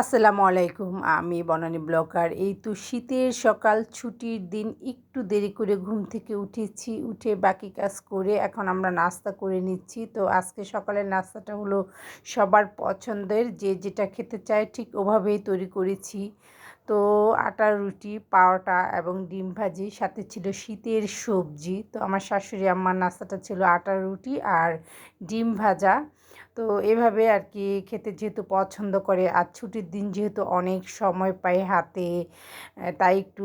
আসসালামু আলাইকুম, আমি বনানী ব্লগার। এই তো শীতের সকাল, ছুটির দিন, একটু দেরি করে ঘুম থেকে উঠেছি, উঠে বাকি কাজ করে এখন আমরা নাস্তা করে নিচ্ছি। তো আজকে সকালের নাস্তাটা হলো সবার পছন্দের, যে যেটা খেতে চায় ঠিক ওভাবেই তৈরি করেছি। তো আটার রুটি পাওয়াটা এবং ডিম ভাজি, সাথে ছিল শীতের সবজি। তো আমার শাশুড়ি আম্মার নাস্তাটা ছিল আটার রুটি আর ডিম ভাজা। তো এভাবে আর কি খেতে যেহেতু পছন্দ করে, আর ছুটির দিন যেহেতু অনেক সময় পাই হাতে তাই একটু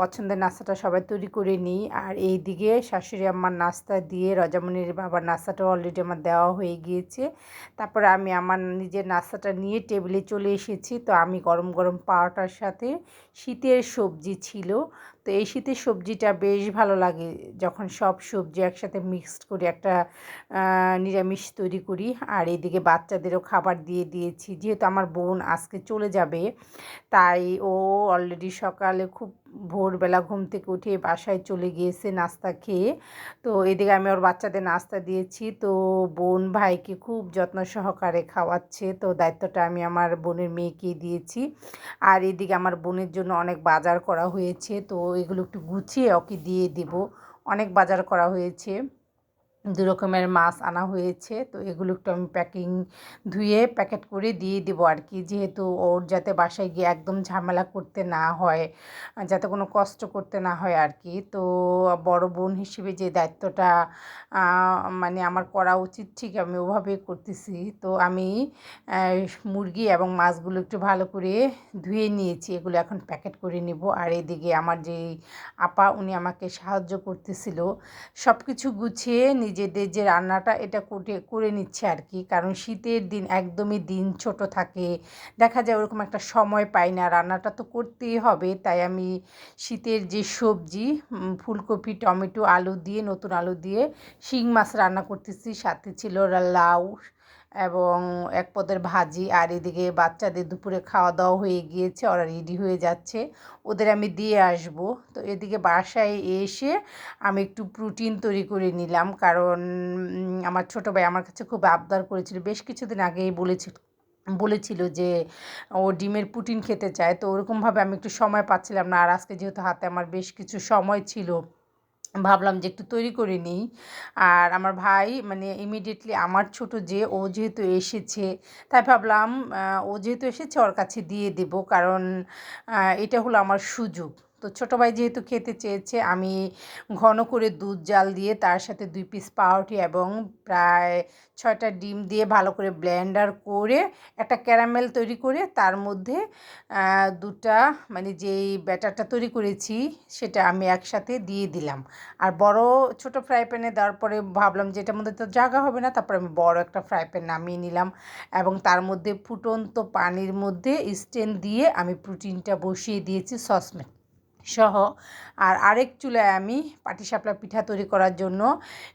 পছন্দের নাস্তাটা সবাই তৈরি করে নিই। আর এই দিকে শাশুড়ি আম্মার নাস্তা দিয়ে রজামনির বাবার নাস্তাটাও অলরেডি আমার দেওয়া হয়ে গিয়েছে। তারপরে আমি আমার নিজের নাস্তাটা নিয়ে টেবিলে চলে এসেছি। তো আমি গরম গরম পাওয়াটার সাথে শীতের সবজি ছিল। তো এই শীতের সবজিটা বেশ ভালো লাগে। যখন সব সবজি একসাথে মিক্সড করে একটা নিরামিষ তৈরি করি। আর এদিকে বাচ্চাদেরও খাবার দিয়ে দিয়েছি। যেহেতু আমার বোন আজকে চলে যাবে, তাই ও অলরেডি সকালে খুব ভোরবেলা ঘুম থেকে উঠে বাসায় চলে গিয়েছে নাস্তা খেয়ে। তো এদিকে আমি ওর বাচ্চাদের নাস্তা দিয়েছি। তো বোন ভাইকে খুব যত্ন সহকারে খাওয়াচ্ছে। তো দায়িত্বটা আমি আমার বোনের মেয়েকে দিয়েছি। আর এদিকে আমার বোনের জন্য অনেক বাজার করা হয়েছে। তো এগুলো একটু গুছিয়ে ওকে দিয়ে দেবো। অনেক বাজার করা হয়েছে। দু রকমের মাছ আনা হয়েছে। তো এগুলো একটু আমি প্যাকিং ধুয়ে প্যাকেট করে দিয়ে দেবো আর কি। যেহেতু ওর যাতে বাসায় গিয়ে একদম ঝামেলা করতে না হয়, যাতে কোনো কষ্ট করতে না হয় আর কি। তো বড় বোন হিসেবে যে দায়িত্বটা মানে আমার করা উচিত, ঠিক আমি ওভাবেই করতেছি। তো আমি মুরগি এবং মাছগুলো একটু ভালো করে ধুয়ে নিয়েছি। এগুলো এখন প্যাকেট করে নিব। আর এদিকে আমার যে আপা, উনি আমাকে সাহায্য করতেছিল। সব কিছু গুছিয়ে নিজেদের যে রান্নাটা এটা করে করে নিচ্ছে আর কি। কারণ শীতের দিন একদমই দিন ছোট থাকে। দেখা যায় ওরকম একটা সময় পাই না। রান্নাটা তো করতেই হবে। তাই আমি শীতের যে সবজি ফুলকপি, টমেটো, আলু দিয়ে, নতুন আলু দিয়ে শিং মাছ রান্না করতেছি। সাথে ছিল লাউ এবং এক পদের ভাজি আর এদিকে বাচ্চাদের দুপুরে খাওয়া দাওয়া হয়ে গিয়েছে, ওরা রেডি হয়ে যাচ্ছে। ওদের আমি দিয়ে আসব। তো এদিকে বাসায় এসে আমি একটু প্রোটিন তৈরি করে নিলাম। কারণ আমার ছোটো ভাই আমার কাছে খুব আবদার করেছিল। বেশ কিছুদিন আগেই বলেছিল বলেছিল যে ও ডিমের পুটিন খেতে চায়। তো ওরকমভাবে আমি একটু সময় পাচ্ছিলাম না। আর আজকে যেহেতু হাতে আমার বেশ কিছু সময় ছিল ভাবলাম যে একটু তৈরি করে নিই। আর আমার ভাই মানে ইমিডিয়েটলি আমার ছোট যে, ও যেহেতু এসেছে, তাই ভাবলাম ও যেহেতু এসেছে ওর কাছে দিয়ে দেব। কারণ এটা হলো আমার সুযোগ। তো ছোটো ভাই যেহেতু খেতে চেয়েছে, আমি ঘন করে দুধ জাল দিয়ে তার সাথে দুই পিস পাউরুটি এবং প্রায় ছয়টা ডিম দিয়ে ভালো করে ব্লেন্ডার করে একটা ক্যারামেল তৈরি করে তার মধ্যে দুটা মানে যেই ব্যাটারটা তৈরি করেছি সেটা আমি একসাথে দিয়ে দিলাম। আর বড় ছোট ফ্রাই প্যানে দেওয়ার পরে ভাবলাম যে এটার মধ্যে তো জায়গা হবে না, তারপরে আমি বড় একটা ফ্রাই প্যান নামিয়ে নিলাম এবং তার মধ্যে ফুটন্ত পানির মধ্যে স্টেন দিয়ে আমি প্রোটিনটা বসিয়ে দিয়েছি সসম্যান সহ। আর আরেক চুলায় আমি পাটিসাপলা পিঠা তৈরি করার জন্য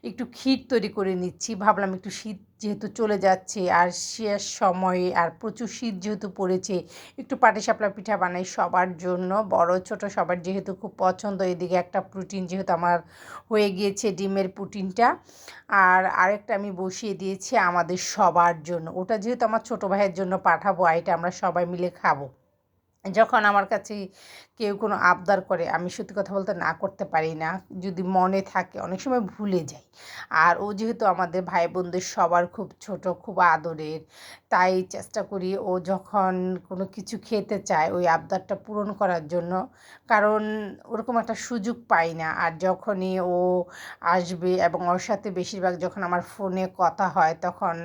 একটু ক্ষীর তৈরি করে নিচ্ছি। ভাবলাম একটু শীত যেহেতু চলে যাচ্ছে আর শেষ সময়ে আর প্রচুর শীত যেহেতু পড়েছে, একটু পাটিসাপলা পিঠা বানাই সবার জন্য। বড়, ছোট সবার যেহেতু খুব পছন্দ, এদিকে একটা প্রোটিন যেহেতু আমার হয়ে গিয়েছে ডিমের প্রোটিনটা। আর আরেকটা আমি বসিয়ে দিয়েছি আমাদের সবার জন্য। ওটা যেহেতু আমার ছোটো ভাইয়ের জন্য পাঠাবো, আর এটা আমরা সবাই মিলে খাব। যখন আমার কাছে কেউ কোনো আবদার করে, আমি সত্যি কথা বলতে না করতে পারি না। যদি মনে থাকে, অনেক সময় ভুলে যাই। আর ও যেহেতু আমাদের ভাই বোনদের সবার খুব ছোট, খুব আদরের, তাই চেষ্টা করি ও যখন কোনো কিছু খেতে চায়, ওই আবদারটা পূরণ করার জন্য। কারণ ওরকম একটা সুযোগ পাই না। আর যখনই ও আসবে এবং ওর সাথে বেশিরভাগ যখন আমার ফোনে কথা হয়, তখন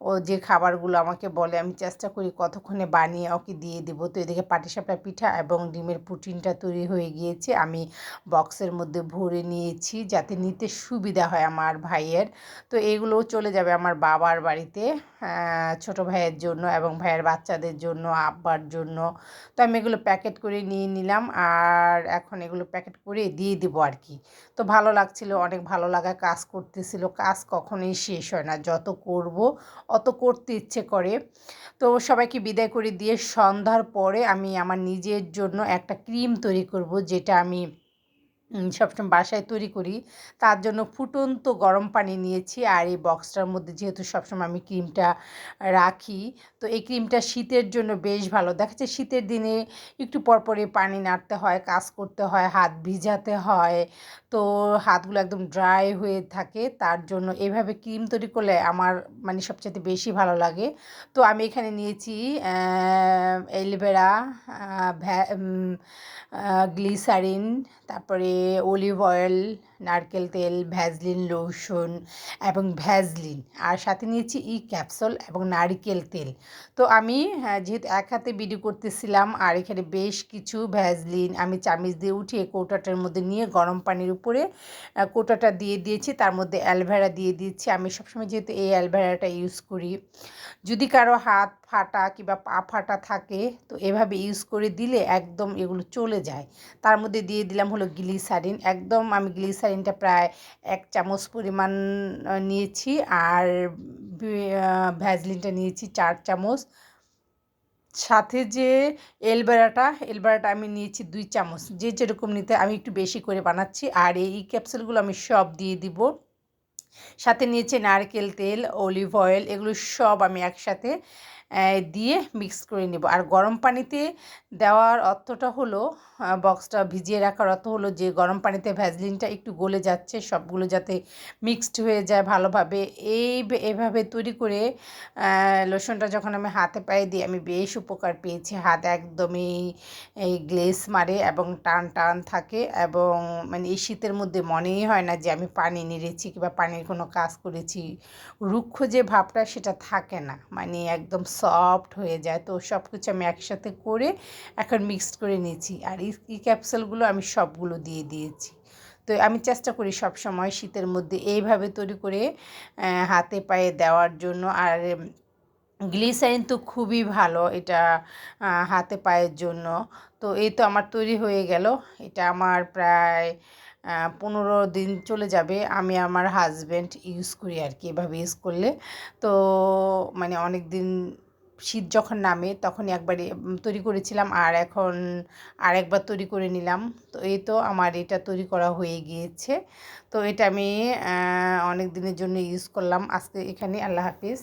ও যে খাবারগুলো আমাকে বলে, আমি চেষ্টা করি কতক্ষণে বানিয়ে ওকে দিয়ে দেবো। তো এদিকে পাটিসাপটা পিঠা এবং ডিমের পুটিনটা তৈরি হয়ে গিয়েছে। আমি বক্সের মধ্যে ভরে নিয়েছি যাতে নিতে সুবিধা হয় আমার ভাইয়ের। তো এগুলোও চলে যাবে আমার বাবার বাড়িতে ছোটো ভাইয়ের জন্য এবং ভাইয়ের বাচ্চাদের জন্য, আব্বার জন্য। তো আমি এগুলো প্যাকেট করে নিয়ে নিলাম আর এখন এগুলো প্যাকেট করে দিয়ে দেবো আর কি। তো ভালো লাগছিল, অনেক ভালো লাগা কাজ করতেছিল। কাজ কখনোই শেষ হয় না, যত করব অত করতে ইচ্ছে করে। তো সবাইকে বিদায় করে দিয়ে সন্ধ্যার পরে আমি আমার নিজের জন্য একটা ক্রিম তৈরি করব, যেটা আমি সবসময় বাসায় তৈরি করি। তার জন্য ফুটন্ত গরম পানি নিয়েছি আর এই বক্সটার মধ্যে যেহেতু সবসময় আমি ক্রিমটা রাখি, তো এই ক্রিমটা শীতের জন্য বেশ ভালো। দেখা যাচ্ছে শীতের দিনে একটু পরপরে পানি নাড়তে হয়, কাজ করতে হয়, হাত ভিজাতে হয় তো হাতগুলো একদম ড্রাই হয়ে থাকে। তার জন্য এভাবে ক্রিম তৈরি করলে আমার মানে সবচেয়ে বেশি ভালো লাগে। তো আমি এখানে নিয়েছি এলভেরা গ্লিসারিন, তারপরে অলিভ অয়েল নারকেল তেল ভ্যাজলিন লোশন এবং ভ্যাজলিন। আর সাথে নিয়েছি ই ক্যাপসুল এবং নারকেল তেল। তো আমি হ্যাঁ, যেহেতু এক হাতে বিডি করতেছিলাম আর এখানে বেশ কিছু ভ্যাজলিন আমি চামিচ দিয়ে উঠিয়ে কৌটাটার মধ্যে নিয়ে গরম পানির উপরে কৌটাটা দিয়ে দিয়েছি। তার মধ্যে অ্যালভেরা দিয়ে দিয়েছি। আমি সবসময় যেহেতু এই অ্যালভেরাটা ইউজ করি। যদি কারও হাত ফাটা কিংবা পা ফাটা থাকে, তো এভাবে ইউজ করে দিলে একদম এগুলো চলে যায়। তার মধ্যে দিয়ে দিলাম হলো গ্লিসারিন একদম আমি গ্লিসারিনটা প্রায় এক চামচ পরিমাণ নিয়েছি আর ভ্যাজলিনটা নিয়েছি চার চামচ। সাথে যে এলবেরাটা এলবেরাটা আমি নিয়েছি দুই চামচ। যে যেরকম নিতে আমি একটু বেশি করে বানাচ্ছি আর এই ক্যাপসুলগুলো আমি সব দিয়ে দিব। সাথে নিয়েছি নারকেল তেল অলিভ অয়েল এগুলো সব আমি একসাথে দিয়ে মিক্স করে নেব। আর গরম পানিতে দেওয়ার অর্থটা হলো বক্সটা ভিজিয়ে রাখার অর্থ হলো যে, গরম পানিতে ভ্যাজলিনটা একটু গলে যাচ্ছে, সবগুলো যাতে মিক্সড হয়ে যায় ভালোভাবে। এই এভাবে তৈরি করে লোশনটা যখন আমি হাতে পায়ে দিই আমি বেশ উপকার পেয়েছি। হাত একদমই এই গ্লেস মারে এবং টান টান থাকে এবং মানে এই শীতের মধ্যে মনেই হয় না যে, আমি পানি নেড়েছি কিংবা পানির কোনো কাজ করেছি। রুক্ষ যে ভাবটা সেটা থাকে না। মানে একদম সফট হয়ে যায়। তো সব কিছু আমি একসাথে করে এখন মিক্সড করে নিয়েছি। আর এই ক্যাপসুলগুলো আমি সবগুলো দিয়ে দিয়েছি। তো আমি চেষ্টা করি সব সময় শীতের মধ্যে এইভাবে তৈরি করে হাতে পায়ে দেওয়ার জন্য। আর গ্লিসারিন তো খুবই ভালো এটা হাতে পায়ের জন্য। তো এই তো আমার তৈরি হয়ে গেল। এটা আমার প্রায় পনেরো দিন চলে যাবে আমি আমার হাজব্যান্ড ইউজ করি আর কি। এভাবে ইউজ করলে। তো মানে অনেক দিন শীত যখন নামে তখন একবারে তৈরি করেছিলাম আর এখন আর একবার তৈরি করে নিলাম। তো এই তো আমার এটা তৈরি করা হয়ে গিয়েছে। তো এটা আমি অনেক দিনের জন্য ইউজ করলাম। আজকে এখানে আল্লাহ হাফিজ।